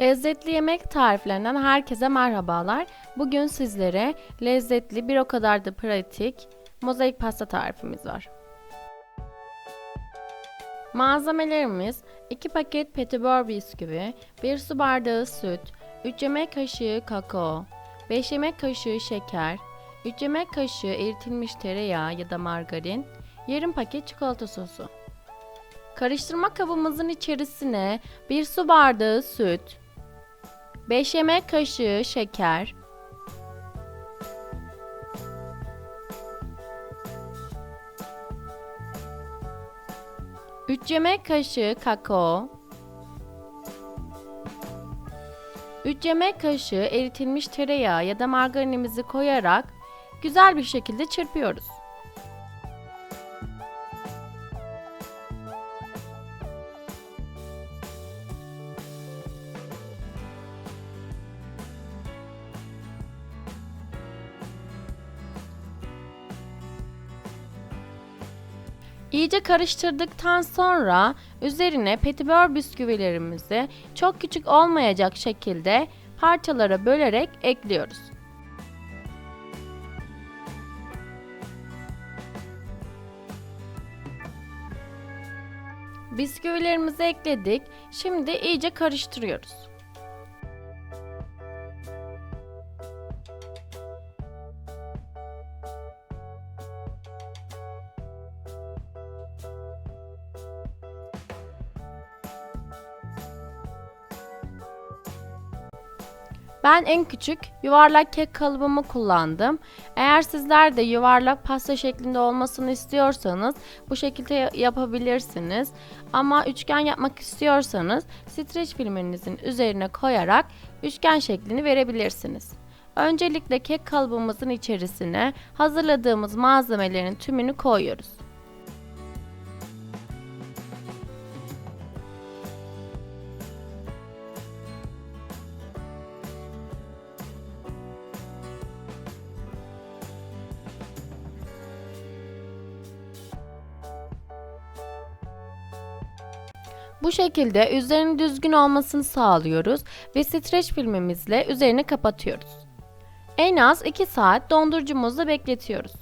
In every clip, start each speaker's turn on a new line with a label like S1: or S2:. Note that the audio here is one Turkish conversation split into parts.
S1: Lezzetli yemek tariflerinden herkese merhabalar. Bugün sizlere lezzetli bir o kadar da pratik mozaik pasta tarifimiz var. Malzemelerimiz 2 paket petibör bisküvi, 1 su bardağı süt, 3 yemek kaşığı kakao, 5 yemek kaşığı şeker, 3 yemek kaşığı eritilmiş tereyağı ya da margarin, yarım paket çikolata sosu. Karıştırma kabımızın içerisine 1 su bardağı süt, 5 yemek kaşığı şeker, Üç yemek kaşığı kakao, 3 yemek kaşığı eritilmiş tereyağı ya da margarinimizi koyarak güzel bir şekilde çırpıyoruz. İyice karıştırdıktan sonra üzerine petibör bisküvilerimizi çok küçük olmayacak şekilde parçalara bölerek ekliyoruz. Bisküvilerimizi ekledik. Şimdi iyice karıştırıyoruz. Ben en küçük yuvarlak kek kalıbımı kullandım. Eğer sizler de yuvarlak pasta şeklinde olmasını istiyorsanız bu şekilde ya- yapabilirsiniz. Ama üçgen yapmak istiyorsanız streç filminizin üzerine koyarak üçgen şeklini verebilirsiniz. Öncelikle kek kalıbımızın içerisine hazırladığımız malzemelerin tümünü koyuyoruz. Bu şekilde üzerinin düzgün olmasını sağlıyoruz ve streç filmimizle üzerini kapatıyoruz. En az 2 saat dondurucumuzda bekletiyoruz.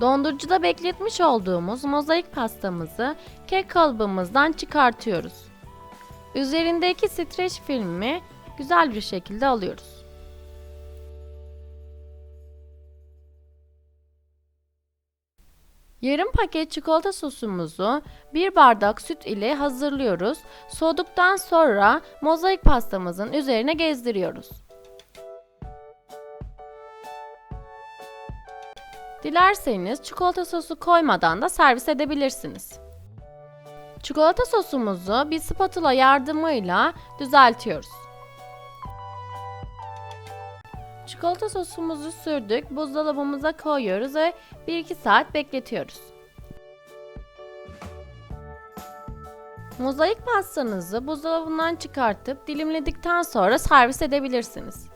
S1: Dondurucuda bekletmiş olduğumuz mozaik pastamızı kek kalıbımızdan çıkartıyoruz. Üzerindeki streç filmi güzel bir şekilde alıyoruz. Yarım paket çikolata sosumuzu bir bardak süt ile hazırlıyoruz. Soğuduktan sonra mozaik pastamızın üzerine gezdiriyoruz. Dilerseniz çikolata sosu koymadan da servis edebilirsiniz. Çikolata sosumuzu bir spatula yardımıyla düzeltiyoruz. Çikolata sosumuzu sürdük, buzdolabımıza koyuyoruz ve 1-2 saat bekletiyoruz. Mozaik pastanızı buzdolabından çıkartıp dilimledikten sonra servis edebilirsiniz.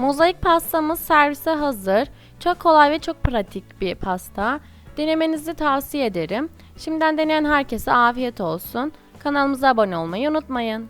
S1: Mozaik pastamız servise hazır. Çok kolay ve çok pratik bir pasta. Denemenizi tavsiye ederim. Şimdiden deneyen herkese afiyet olsun. Kanalımıza abone olmayı unutmayın.